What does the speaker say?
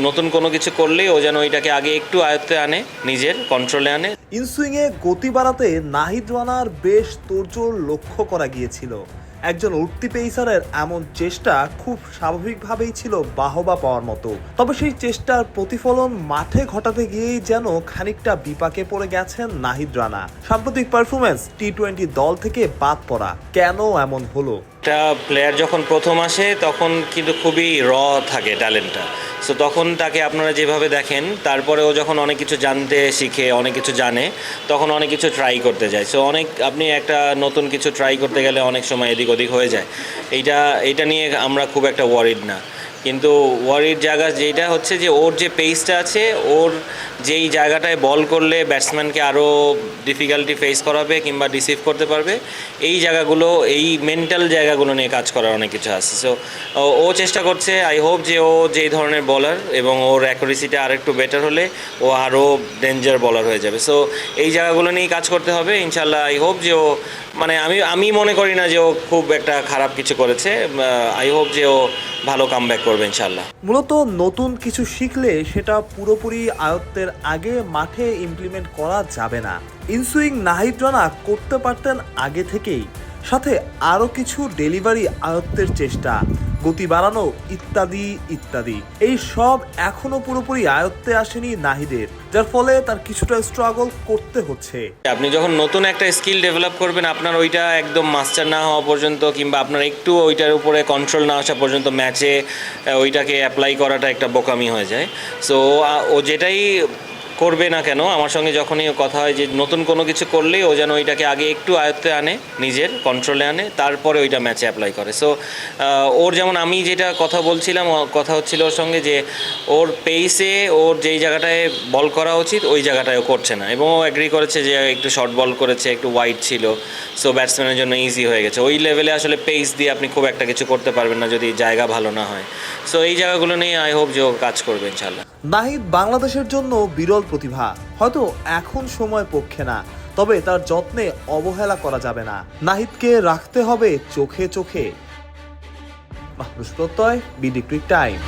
নতুন কোনো কিছু করলেই ও যেন ওইটাকে আগে একটু আয়ত্তে আনে নিজের কন্ট্রোলে আনে। ইনসুইংয়ে গতি বাড়াতে নাহিদ রানার বেশ তোড়জোড় লক্ষ্য করা গিয়েছিল। একজন উঠতি পেসারের এমন চেষ্টা খুব স্বাভাবিকভাবেই ছিল বাহবা পাওয়ার মতো। তবে সেই চেষ্টার প্রতিফলন মাঠে ঘটাতে গিয়েই যেন খানিকটা বিপাকে পড়ে গেছেন নাহিদ রানা। সাম্প্রতিক পারফরমেন্স টি টোয়েন্টি দল থেকে বাদ পড়া। কেন এমন হলো? একটা প্লেয়ার যখন প্রথম আসে তখন কিন্তু খুবই র থাকে ট্যালেন্টটা সো তখন তাকে আপনারা যেভাবে দেখেন তারপরে ও যখন অনেক কিছু জানতে শিখে, অনেক কিছু জানে, তখন অনেক কিছু ট্রাই করতে যায়। সো অনেক, আপনি একটা নতুন কিছু ট্রাই করতে গেলে অনেক সময় এদিক ওদিক হয়ে যায়। এইটা এইটা নিয়ে আমরা খুব একটা ওয়ারিড না। কিন্তু ওয়ারির জায়গা যেটা হচ্ছে যে ওর যে পেসটা আছে, ওর যেই জায়গাটায় বল করলে ব্যাটসম্যানকে আরও ডিফিকাল্টি ফেস করাবে কিংবা রিসিভ করতে পারবে, এই জায়গাগুলো, এই মেন্টাল জায়গাগুলো নিয়ে কাজ করার অনেক কিছু আছে। সো ও চেষ্টা করছে আই হোপ যে ও যেই ধরনের বলার এবং ওর অ্যাকুরেসিটা আরেকটু বেটার হলে ও আরও ডেঞ্জার বলার হয়ে যাবে। সো এই জায়গাগুলো নিয়েই কাজ করতে হবে। ইনশাল্লাহ আই হোপ যে ও মানে আমি আমি মনে করি না যে ও খুব একটা খারাপ কিছু করেছে। আই হোপ যে ও ভালো কাম ব্যাক করবে ইনশাল্লাহ মূলত নতুন কিছু শিখলে সেটা পুরোপুরি আয়ত্তের আগে মাঠে ইমপ্লিমেন্ট করা যাবে না। ইনসুইং নাহিদ রানা করতে পারতেন আগে থেকেই। সাথে আরও কিছু ডেলিভারি আয়ত্তের চেষ্টা। গতি বাড়ানো, ইত্যাদি ইত্যাদি। এই সব এখনও পুরোপুরি আয়ত্তে আসেনি নাহিদের, যার ফলে তার কিছুটা স্ট্রাগল করতে হচ্ছে। আপনি যখন নতুন একটা স্কিল ডেভেলপ করবেন, আপনার ওইটা একদম মাস্টার না হওয়া পর্যন্ত কিংবা আপনার একটু ওইটার উপরে কন্ট্রোল না আসা পর্যন্ত ম্যাচে ওইটাকে অ্যাপ্লাই করাটা একটা বোকামি হয়ে যায়। সো ও যেটাই করবে না কেন? আমার সঙ্গে যখনই কথা হয় যে নতুন কোনো কিছু করলেই ও যেন ওইটাকে আগে একটু আয়ত্তে আনে, নিজের কন্ট্রোলে আনে, তারপরে ওইটা ম্যাচে অ্যাপ্লাই করে। সো ওর যেমন আমি যেটা কথা বলছিলাম কথা হচ্ছিল ওর সঙ্গে যে ওর পেইসে ওর যেই জায়গাটায় বল করা উচিত, ওই জায়গাটায় ও করছে না। এবং ও অ্যাগ্রি করেছে যে একটু শর্ট বল করেছে, একটু ওয়াইড ছিল। সো ব্যাটসম্যানের জন্য ইজি হয়ে গেছে। ওই লেভেলে আসলে পেস দিয়ে আপনি খুব একটা কিছু করতে পারবেন না যদি জায়গা ভালো না হয়। সো এই জায়গাগুলো নিয়ে আই হোপ যে ও কাজ করবে ইনশাল্লাহ নাহিদ বাংলাদেশের জন্য বিরল প্রতিভা। হয়তো এখন সময় পক্ষে না, তবে তার যত্নে অবহেলা করা যাবে না। নাহিদকে রাখতে হবে চোখে চোখে। প্রত্যয়, বিডি ক্রিক টাইম।